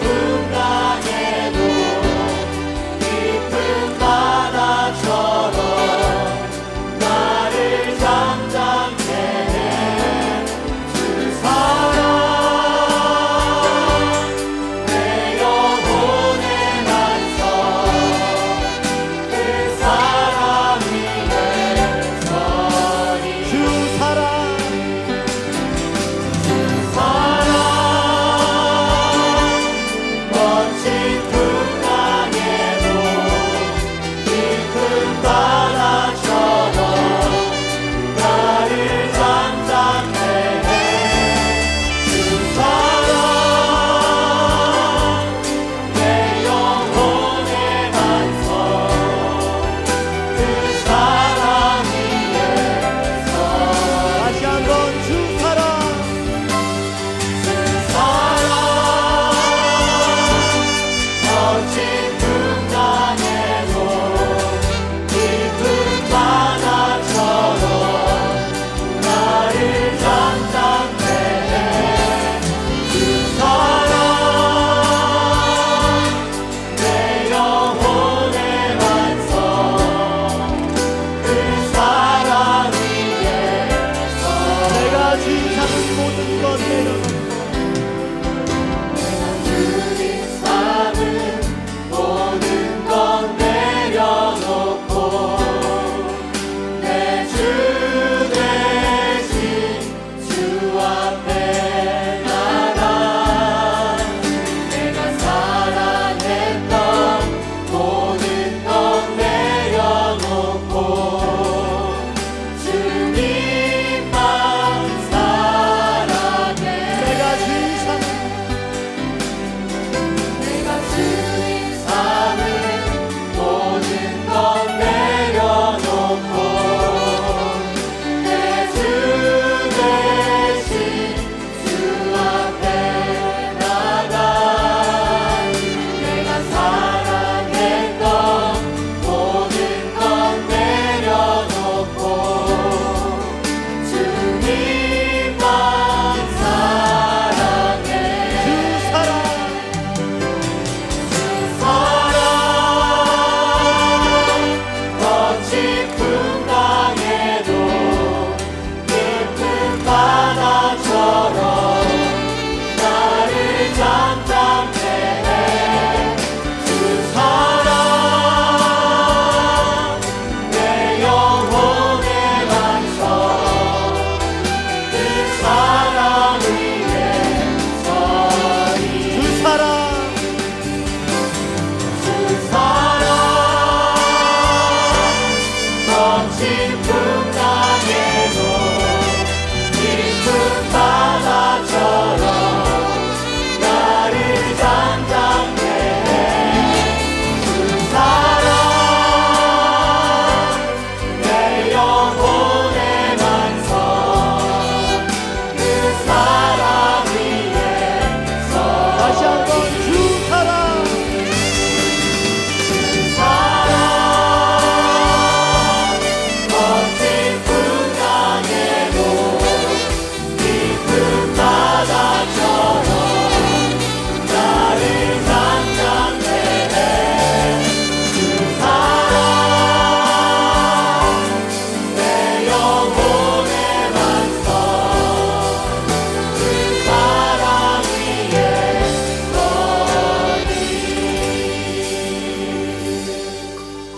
거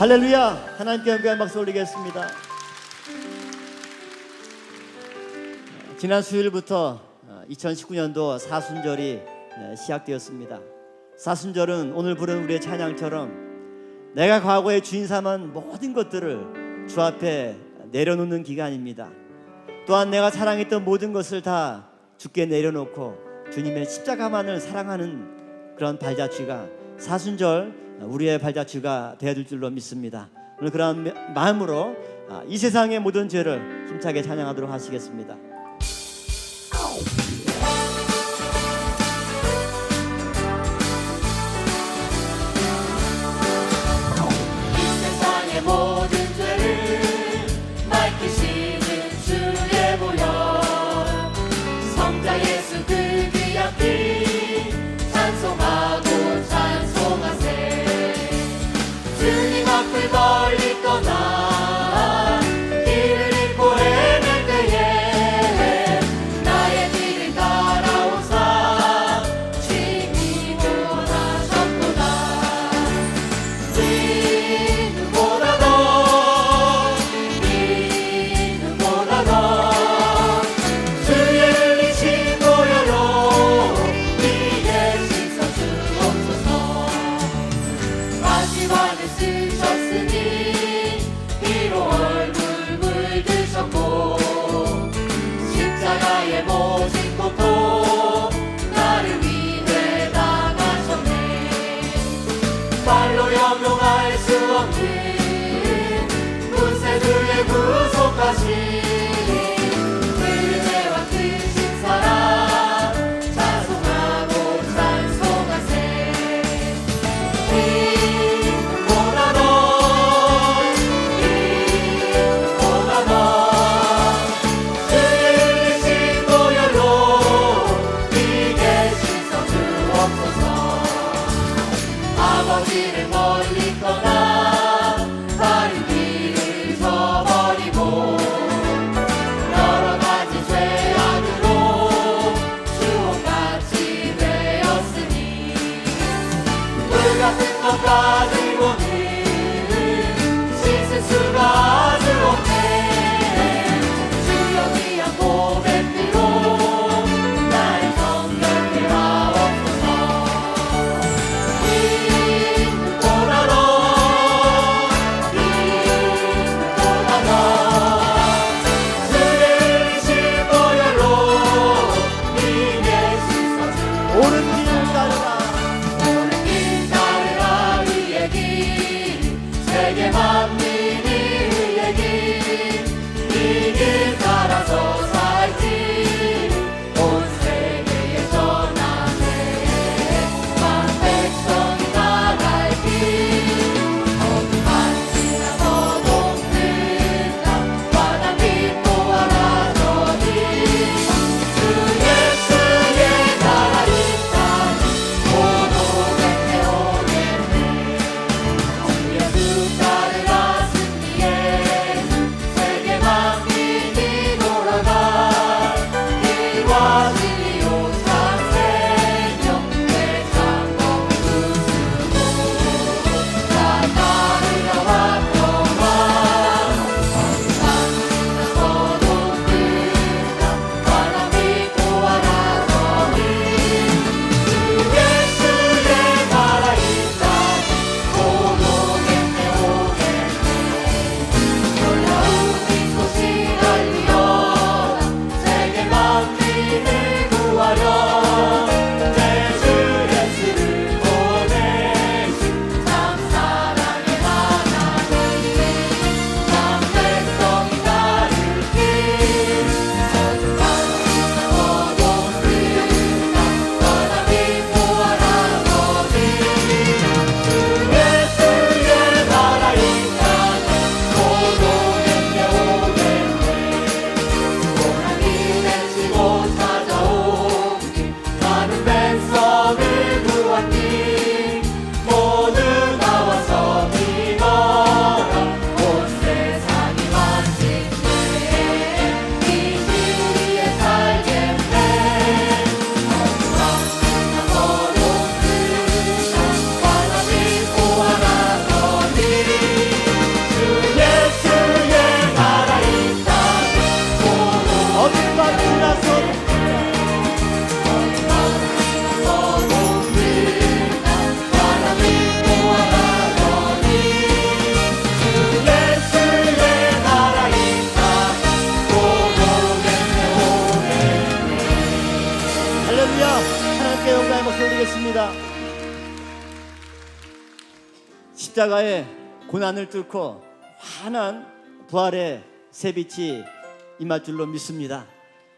할렐루야. 하나님께 영광의 박수 올리겠습니다. 지난 수요일부터 2019년도 사순절이 네, 시작되었습니다. 사순절은 오늘 부른 우리의 찬양처럼 내가 과거에 주인 삼은 모든 것들을 주 앞에 내려놓는 기간입니다. 또한 내가 사랑했던 모든 것을 다 주께 내려놓고 주님의 십자가만을 사랑하는 그런 발자취가 사순절 우리의 발자취가 되어줄 줄로 믿습니다. 오늘 그런 마음으로 아, 이 세상의 모든 죄를 힘차게 찬양하도록 하시겠습니다. 십자가의 고난을 뚫고 환한 부활의 새빛이 임할 줄로 믿습니다.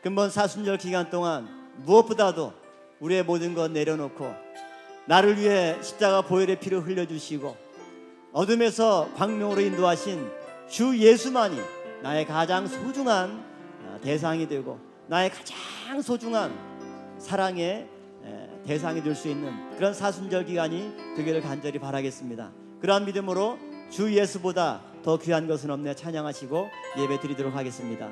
근본 사순절 기간 동안 무엇보다도 우리의 모든 것 내려놓고 나를 위해 십자가 보혈의 피를 흘려주시고 어둠에서 광명으로 인도하신 주 예수만이 나의 가장 소중한 어, 대상이 되고 나의 가장 소중한 사랑의 에, 대상이 될 수 있는 그런 사순절 기간이 되기를 간절히 바라겠습니다. 그러한 믿음으로 주 예수보다 더 귀한 것은 없네 찬양하시고 예배 드리도록 하겠습니다.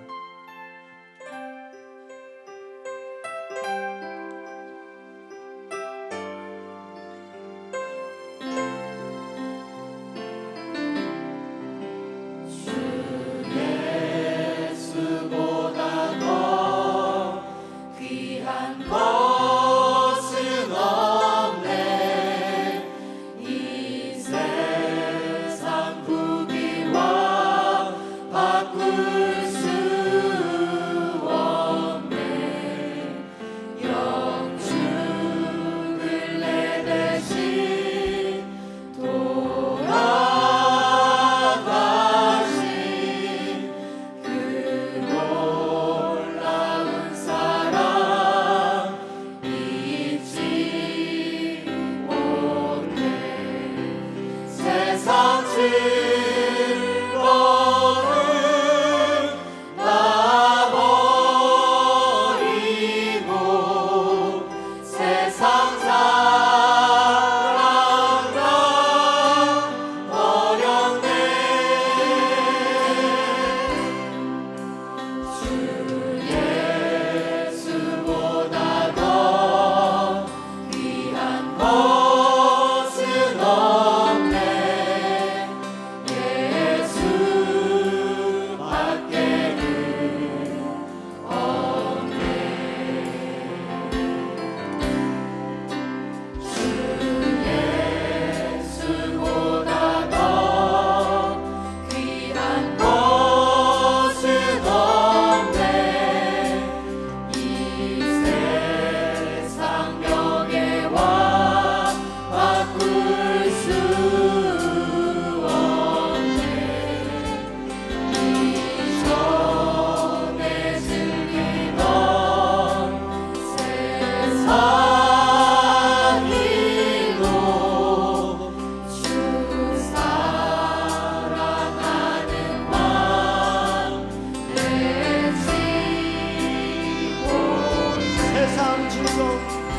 de novo.